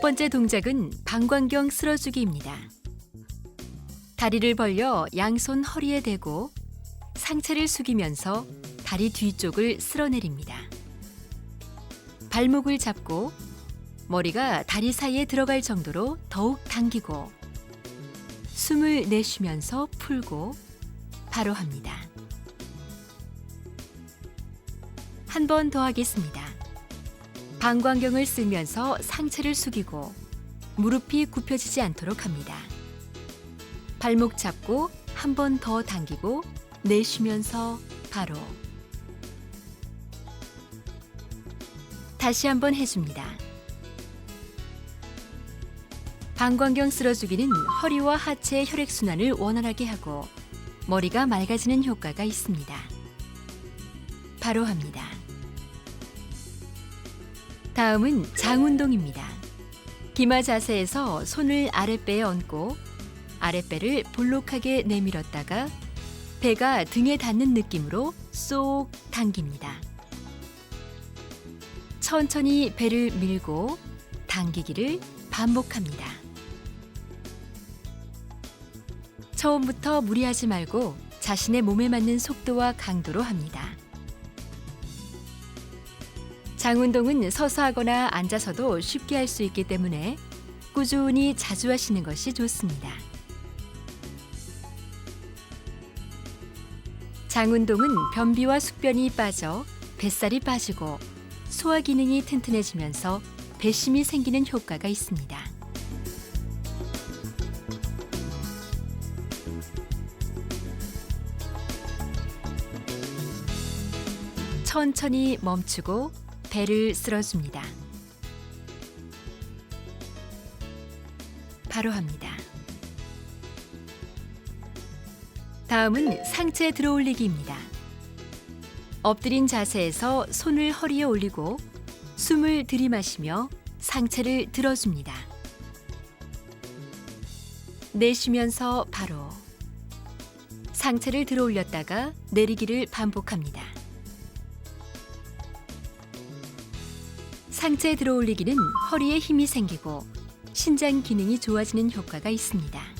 번째 동작은 방광경 쓸어주기입니다. 다리를 벌려 양손 허리에 대고 상체를 숙이면서 다리 뒤쪽을 쓸어내립니다. 발목을 잡고 머리가 다리 사이에 들어갈 정도로 더욱 당기고 숨을 내쉬면서 풀고 바로 합니다. 한 번 더 하겠습니다. 방광경을 쓸면서 상체를 숙이고 무릎이 굽혀지지 않도록 합니다. 발목 잡고 한 번 더 당기고 내쉬면서 바로 다시 한번 해줍니다. 방광경 쓸어주기는 허리와 하체 혈액순환을 원활하게 하고 머리가 맑아지는 효과가 있습니다. 바로 합니다. 다음은 장운동입니다. 기마 자세에서 손을 아랫배에 얹고 아랫배를 볼록하게 내밀었다가 배가 등에 닿는 느낌으로 쏙 당깁니다. 천천히 배를 밀고 당기기를 반복합니다. 처음부터 무리하지 말고 자신의 몸에 맞는 속도와 강도로 합니다. 장 운동은 서서 하거나 앉아서도 쉽게 할 수 있기 때문에 꾸준히 자주 하시는 것이 좋습니다. 장 운동은 변비와 숙변이 빠져 뱃살이 빠지고 소화 기능이 튼튼해지면서 배심이 생기는 효과가 있습니다. 천천히 멈추고 배를 쓸어줍니다. 바로 합니다. 다음은 상체 들어올리기입니다. 엎드린 자세에서 손을 허리에 올리고 숨을 들이마시며 상체를 들어줍니다. 내쉬면서 바로 상체를 들어 올렸다가 내리기를 반복합니다. 상체 들어 올리기는 허리에 힘이 생기고 신장 기능이 좋아지는 효과가 있습니다.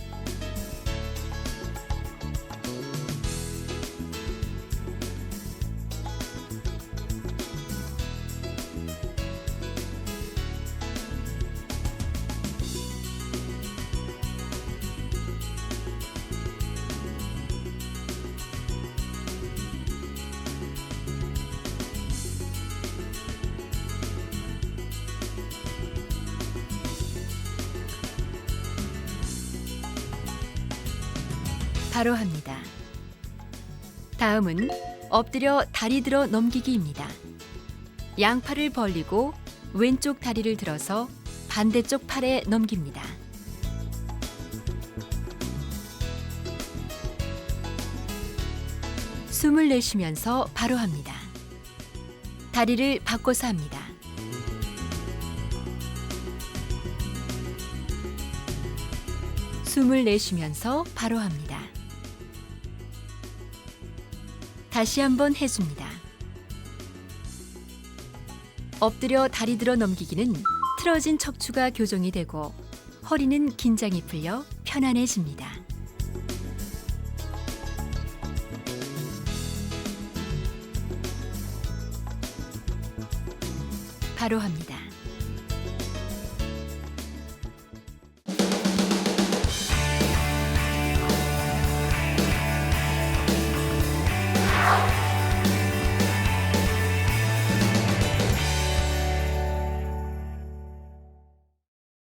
바로 합니다. 다음은 엎드려 다리 들어 넘기기입니다. 양팔을 벌리고 왼쪽 다리를 들어서 반대쪽 팔에 넘깁니다. 숨을 내쉬면서 바로 합니다. 다리를 바꿔서 합니다. 숨을 내쉬면서 바로 합니다. 다시 한번 해줍니다. 엎드려 다리 들어 넘기기는 틀어진 척추가 교정이 되고 허리는 긴장이 풀려 편안해집니다. 바로 합니다.